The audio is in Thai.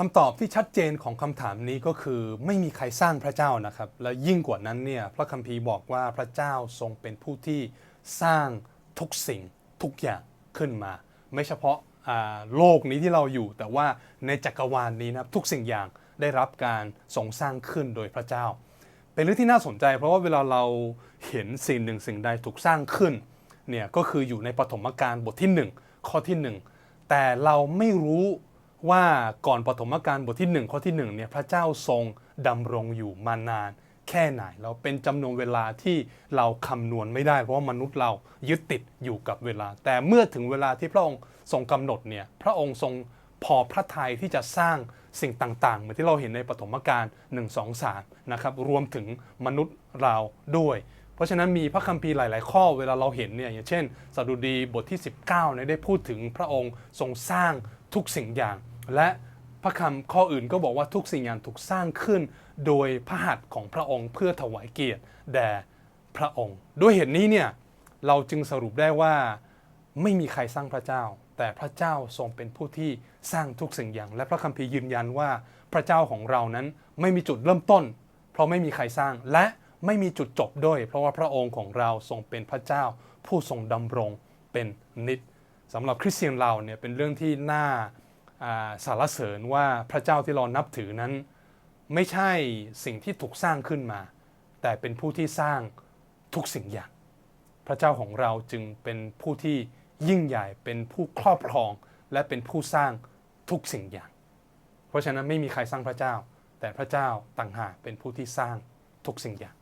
คำตอบที่ชัดเจนของคำถามนี้ก็คือไม่มีใครสร้างพระเจ้านะครับ และยิ่งกว่านั้นเนี่ยพระคัมภีร์บอกว่าพระเจ้าทรงเป็นผู้ที่สร้างทุกสิ่งทุกอย่างขึ้นมา ไม่เฉพาะโลกนี้ที่เราอยู่ แต่ว่าในจักรวาลนี้นะทุกสิ่งอย่างได้รับการทรงสร้างขึ้นโดยพระเจ้า เป็นเรื่องที่น่าสนใจ เพราะว่าเวลาเราเห็นสิ่งหนึ่งสิ่งใดถูกสร้างขึ้นเนี่ยก็คืออยู่ในปฐมกาลบทที่หนึ่งข้อที่หนึ่งแต่เราไม่รู้ ว่าก่อนปฐมกาลบทที่หนึ่งข้อที่หนึ่งเนี่ยพระเจ้าทรงดำรงอยู่มานาน แค่ไหนเราเป็นจำนวนเวลาที่เราคำนวณไม่ได้ เพราะว่ามนุษย์เรายึดติดอยู่กับเวลา แต่เมื่อถึงเวลาที่พระองค์ทรงกำหนดเนี่ยพระองค์ทรงพอพระทัยที่จะสร้างสิ่งต่างๆ เหมือนที่เราเห็นในปฐมกาล1 2 3นะครับรวมถึงมนุษย์เราด้วย เพราะฉะนั้นมีพระคัมภีร์หลาย ๆ ข้อเวลาเราเห็นเนี่ยอย่างเช่นสดุดีบทที่ 19เนี่ยได้พูดถึงพระองค์ทรงสร้างทุกสิ่งอย่าง และพระคำข้ออื่นก็บอกว่าทุกสิ่งอย่างถูกสร้างขึ้น โดยพระหัตถ์ของพระองค์เพื่อถวายเกียรติแด่พระองค์ ด้วยเหตุนี้เนี่ยเราจึงสรุปได้ว่าไม่มีใครสร้างพระเจ้า แต่พระเจ้าทรงเป็นผู้ที่สร้างทุกสิ่งอย่าง และพระคัมภีร์ยืนยันว่าพระเจ้าของเรานั้นไม่มีจุดเริ่มต้น เพราะไม่มีใครสร้างและไม่มีจุดจบด้วย เพราะว่าพระองค์ของเราทรงเป็นพระเจ้า ผู้ทรงดำรงเป็นนิจสำหรับคริสเตียนเราเนี่ยเป็นเรื่องที่น่าอ่า สารเสริญว่าพระเจ้าที่เรานับถือนั้น ไม่ใช่สิ่งที่ถูกสร้างขึ้นมา แต่เป็นผู้ที่สร้างทุกสิ่งอย่าง พระเจ้าของเราจึงเป็นผู้ที่ยิ่งใหญ่เป็นผู้ครอบครอง และเป็นผู้สร้างทุกสิ่งอย่าง เพราะฉะนั้นไม่มีใครสร้างพระเจ้า แต่พระเจ้าต่างหากเป็นผู้ที่สร้างทุกสิ่งอย่าง